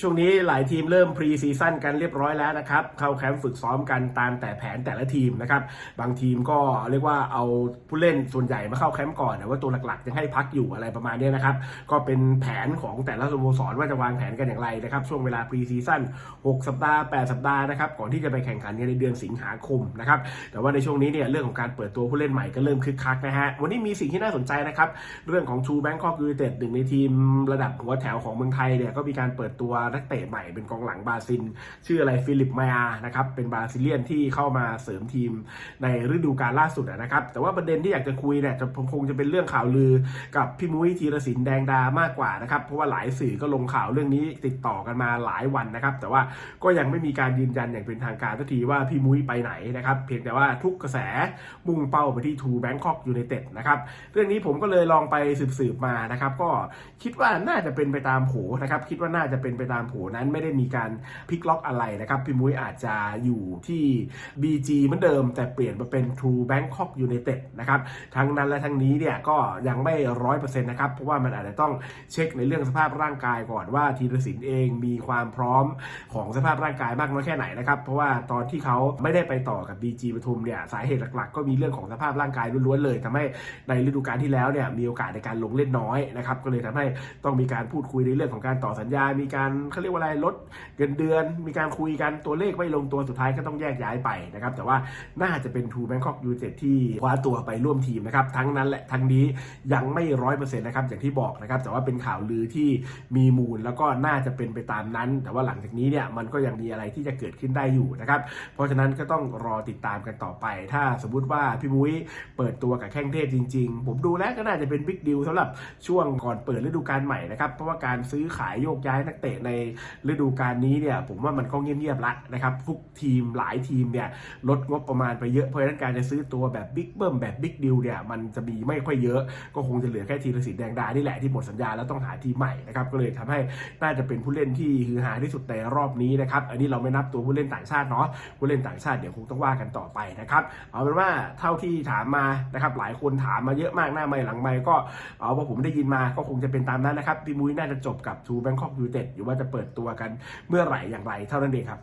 ช่วงนี้หลายทีมเริ่มพรีซีซั่นกันเรียบร้อยแล้วนะครับ เข้าแคมป์ฝึกซ้อมกันตามแต่แผนแต่ละทีมนะครับ บางทีมก็เรียกว่าเอาผู้เล่นส่วนใหญ่มาเข้าแคมป์ก่อนแต่ว่าตัวหลักๆยังให้พักอยู่อะไรประมาณนี้นะครับ ก็เป็นแผนของแต่ละสโมสรว่าจะวางแผนกันอย่างไรนะครับ ช่วงเวลาพรีซีซั่น6 สัปดาห์ 8 สัปดาห์นะครับ ก่อนที่จะไปแข่งขันในเดือนสิงหาคมนะครับ แต่ว่าในช่วงนี้เนี่ยเรื่องของการเปิดตัวผู้เล่นใหม่ก็เริ่มคึกคักนะฮะ วันนี้มีสิ่งที่น่าสนใจนะครับ เรื่องของ True Bangkok United หนึ่งในทีมระดับหัวแถวของเมืองไทยเนี่ยก็มีการเปิดตัวนักเตะใหม่เป็นกองหลังบราซิล ชื่ออะไรฟิลิปมาอานะครับเป็นบราซิเลียนที่เข้ามาเสริมทีมในฤดูกาลล่าสุดนะครับ แต่ว่าประเด็นที่อยากจะคุยเนี่ยจะคงจะเป็นเรื่องข่าวลือกับพี่มุ้ยธีรศิลป์แดงดามากกว่านะครับ เพราะว่าหลายสื่อก็ลงข่าวเรื่องนี้ติดต่อกันมาหลายวันนะครับ แต่ว่าก็ยังไม่มีการยืนยันอย่างเป็นทางการสักทีว่าพี่มุ้ยไปไหนนะครับ เพียงแต่ว่าทุกกระแสมุ่งเป้าไปที่ทูแบงคอกยูไนเต็ดนะครับเรื่องนี้ผมก็เลยลองไปสืบๆมานะครับ ก็คิดว่าน่าจะเป็นไปตามโผนะครับ คิดว่าน่าจะเป็นไปตามโผนั้นไม่ได้มีการพลิกล็อกอะไรนะครับพี่มุ้ยอาจจะอยู่ที่ BG เหมือนเดิม แต่เปลี่ยนมาเป็น True Bangkok United นะครับทั้งนั้นและทั้งนี้เนี่ยก็ยังไม่ร้อยเปอร์เซ็นต์นะครับ เพราะว่ามันอาจจะต้องเช็คในเรื่องสภาพร่างกายก่อนว่าธีรศิลป์เองมีความพร้อมของสภาพร่างกายมากน้อยแค่ไหนนะครับ เพราะว่าตอนที่เขาไม่ได้ไปต่อกับ BG ปทุมเนี่ยสาเหตุหลักๆ ก็มีเรื่องของสภาพร่างกายล้วนๆเลยทำให้ในฤดูกาลที่แล้วเนี่ยมีโอกาสในการลงเล่นน้อยนะครับก็เลยทำให้ต้องมีการพูดคุยในเรื่องของการต่อสัญญา มีการเขาเรียกว่าอะไรลดเงินเดือน มีการคุยกันตัวเลขไม่ลงตัวสุดท้ายก็ต้องแยกย้ายไปนะครับแต่ว่าน่าจะเป็นทูแบงคอกยูเต็ดที่คว้าตัวไปร่วมทีมนะครับทั้งนั้นแหละทั้งนี้ยังไม่ร้อยเปอร์เซ็นต์นะครับอย่างที่บอกนะครับแต่ว่าเป็นข่าวลือที่มีมูลแล้วก็น่าจะเป็นไปตามนั้น แต่ว่าหลังจากนี้เนี่ยมันก็ยังมีอะไรที่จะเกิดขึ้นได้อยู่นะครับเพราะฉะนั้นก็ต้องรอติดตามกันต่อไป ถ้าสมมติว่าพี่มุ้ยเปิดตัวกับแข้งเทพจริง ๆ ผมดูแล้วก็น่าจะเป็นบิ๊กดิวสำหรับช่วงก่อนเปิดฤดูกาลใหม่นะครับเพราะว่าการซื้อขายโยกย้ายนักเตะในฤดูกาลนี้เนี่ยผมว่ามันก็เงียบๆละนะครับทุกทีมหลายทีมเนี่ยลดงบประมาณไปเยอะเพราะฉะนั้นการจะซื้อตัวแบบบิ๊กเบิ้มแบบบิ๊กดิวเนี่ยมันจะมีไม่ค่อยเยอะ ก็คงจะเหลือแค่ทีรศิลป์แดงดานี่แหละที่หมดสัญญาแล้วต้องหาทีมใหม่นะครับก็เลยทำให้น่าจะเป็นผู้เล่นที่ฮือฮาที่สุดในรอบนี้นะครับอันนี้เราไม่นับตัวผู้เล่นต่างชาติเนาะผู้เล่นต่างชาติเดี๋ยวคงต้องว่ากันต่อไปนะครับเอาเป็นว่าเท่าที่ถามมานะครับหลายคนถามมาเยอะมากหน้าไม่หลังไม่ก็เอาว่าผมได้ยินมาก็คงจะเป็นตามนั้นนะครับพี่มุ้ยน่าจะจบกับทูแบงคอกยูเต็ดอยู่ว่าจะเปิดตัวกันเมื่อไหร่อย่างไรเท่านั้นเองครับ